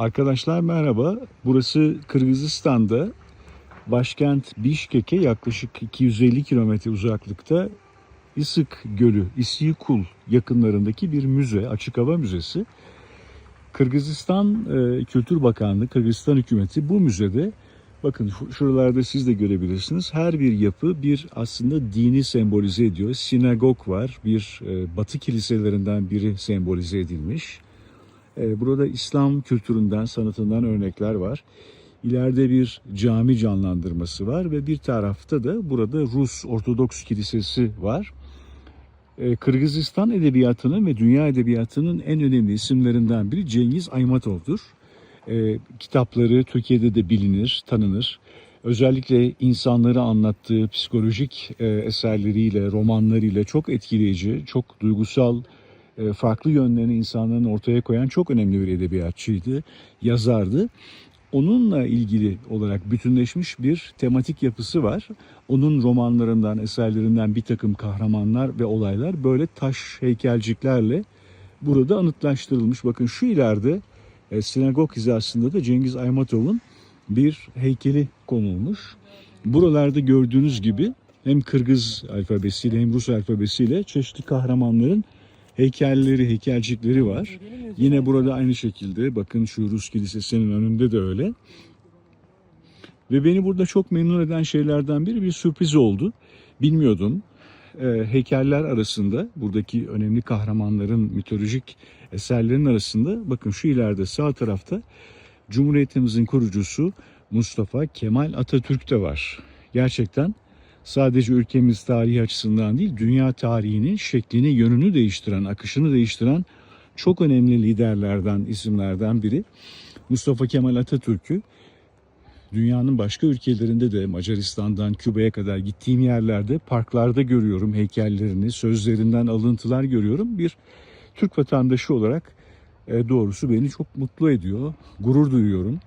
Arkadaşlar merhaba. Burası Kırgızistan'da başkent Bişkek'e yaklaşık 250 kilometre uzaklıkta Isık Gölü, İsyikul yakınlarındaki bir müze, açık hava müzesi. Kırgızistan e, Kültür Bakanlığı, Kırgızistan hükümeti bu müzede bakın şu- şuralarda siz de görebilirsiniz. Her bir yapı bir aslında dini sembolize ediyor. Sinagog var, bir e, batı kiliselerinden biri sembolize edilmiş. Ee, Burada İslam kültüründen, sanatından örnekler var. İleride bir cami canlandırması var ve bir tarafta da burada Rus Ortodoks Kilisesi var. Ee, Kırgızistan edebiyatının ve dünya edebiyatının en önemli isimlerinden biri Cengiz Aymatov'dur. Ee, Kitapları Türkiye'de de bilinir, tanınır. Özellikle insanları anlattığı psikolojik e, eserleriyle, romanlarıyla çok etkileyici, çok duygusal, farklı yönlerini insanların ortaya koyan çok önemli bir edebiyatçıydı, yazardı. Onunla ilgili olarak bütünleşmiş bir tematik yapısı var. Onun romanlarından, eserlerinden bir takım kahramanlar ve olaylar böyle taş heykelciklerle burada anıtlaştırılmış. Bakın şu ileride e, sinagog hizasında da Cengiz Aymatov'un bir heykeli konulmuş. Buralarda gördüğünüz gibi hem Kırgız alfabesiyle hem Rus alfabesiyle çeşitli kahramanların heykelleri, heykelcikleri var. Yine burada aynı şekilde bakın şu Rus Kilisesi'nin önünde de öyle. Ve beni burada çok memnun eden şeylerden biri bir sürpriz oldu. Bilmiyordum. Ee, heykeller arasında buradaki önemli kahramanların mitolojik eserlerin arasında bakın şu ileride sağ tarafta Cumhuriyetimizin kurucusu Mustafa Kemal Atatürk de var. Gerçekten sadece ülkemiz tarihi açısından değil, dünya tarihinin şeklini, yönünü değiştiren, akışını değiştiren çok önemli liderlerden, isimlerden biri. Mustafa Kemal Atatürk'ü dünyanın başka ülkelerinde de Macaristan'dan Küba'ya kadar gittiğim yerlerde parklarda görüyorum heykellerini, sözlerinden alıntılar görüyorum. Bir Türk vatandaşı olarak e, doğrusu beni çok mutlu ediyor, gurur duyuyorum.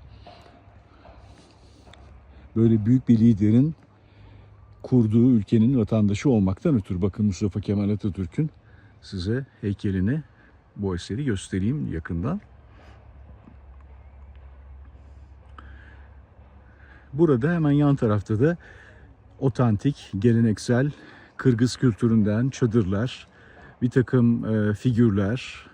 Böyle büyük bir liderin kurduğu ülkenin vatandaşı olmaktan ötürü bakın Mustafa Kemal Atatürk'ün size heykelini bu eseri göstereyim yakından. Burada hemen yan tarafta da otantik, geleneksel Kırgız kültüründen çadırlar, bir takım e, figürler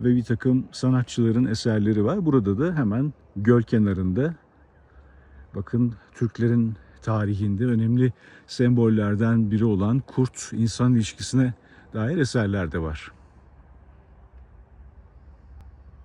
ve bir takım sanatçıların eserleri var. Burada da hemen göl kenarında bakın Türklerin tarihinde önemli sembollerden biri olan kurt insan ilişkisine dair eserler de var.